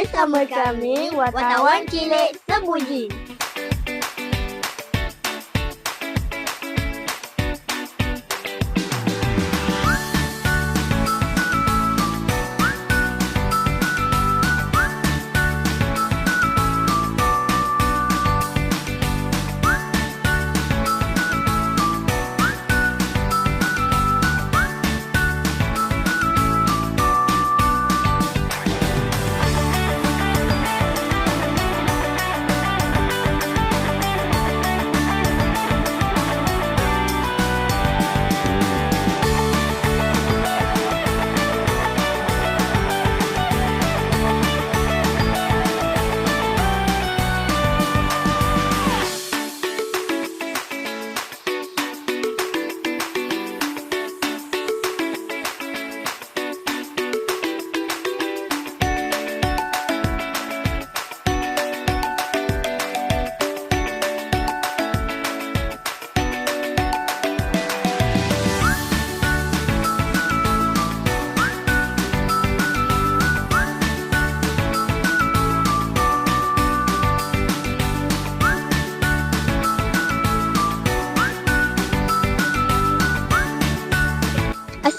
Bersama kami, Wartawan Cilik Sebuji.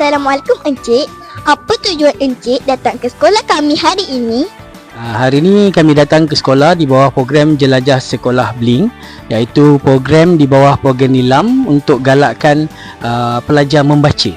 Assalamualaikum Encik. Apa tujuan Encik datang ke sekolah kami hari ini? Ah, Hari ini kami datang ke sekolah di bawah program Jelajah Sekolah Bling iaitu program di bawah program Nilam untuk galakkan uh, pelajar membaca.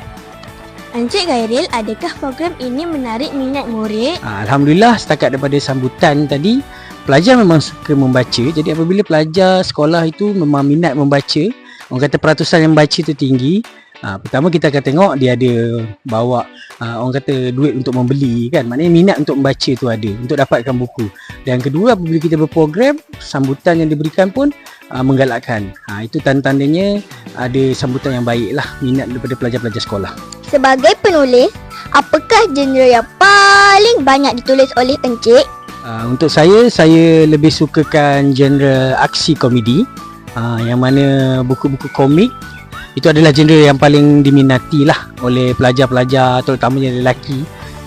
Encik Gairil, adakah program ini menarik minat murid? Ah, Alhamdulillah setakat daripada sambutan tadi pelajar memang suka membaca jadi apabila pelajar sekolah itu memang minat membaca orang kata peratusan yang baca itu tinggi Ah, pertama kita akan tengok dia ada bawa ah, orang kata duit untuk membeli kan. Maknanya minat untuk membaca tu ada untuk dapatkan buku. Dan kedua apabila kita berprogram sambutan yang diberikan pun ah, menggalakkan. Ha, itu tanda-tandanya ada sambutan yang baik lah minat daripada pelajar-pelajar sekolah. Sebagai penulis, apakah genre yang paling banyak ditulis oleh Encik? Uh, untuk saya, saya lebih sukakan genre aksi komedi. Uh, Yang mana buku-buku komik Itu adalah genre yang paling diminati lah oleh pelajar-pelajar terutamanya lelaki.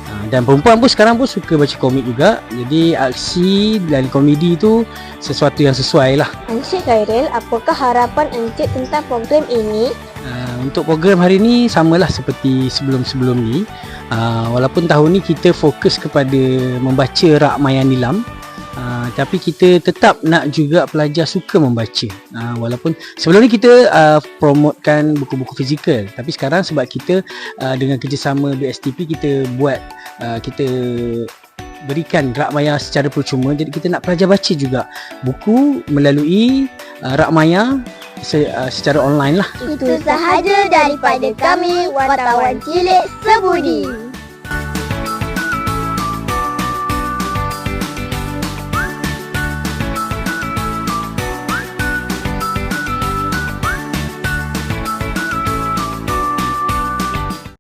Uh, Dan perempuan pun sekarang pun suka baca komik juga. Jadi aksi dan komedi tu sesuatu yang sesuai lah Encik Gairil, apakah harapan Encik tentang program ini? Uh, untuk program hari ni samalah seperti sebelum-sebelum ni. Uh, Walaupun tahun ni kita fokus kepada membaca Rak Maya Nilam uh, Tapi kita tetap nak juga pelajar suka membaca. Uh, Walaupun sebelum ni kita uh, promotekan buku-buku fizikal. Tapi sekarang sebab kita uh, dengan kerjasama BSTP kita buat uh, Kita berikan Rak Maya secara percuma. Jadi kita nak pelajar baca juga buku melalui uh, Rak Maya se- uh, secara online lah. Itu sahaja daripada kami, Wartawan Cilik Sebudi.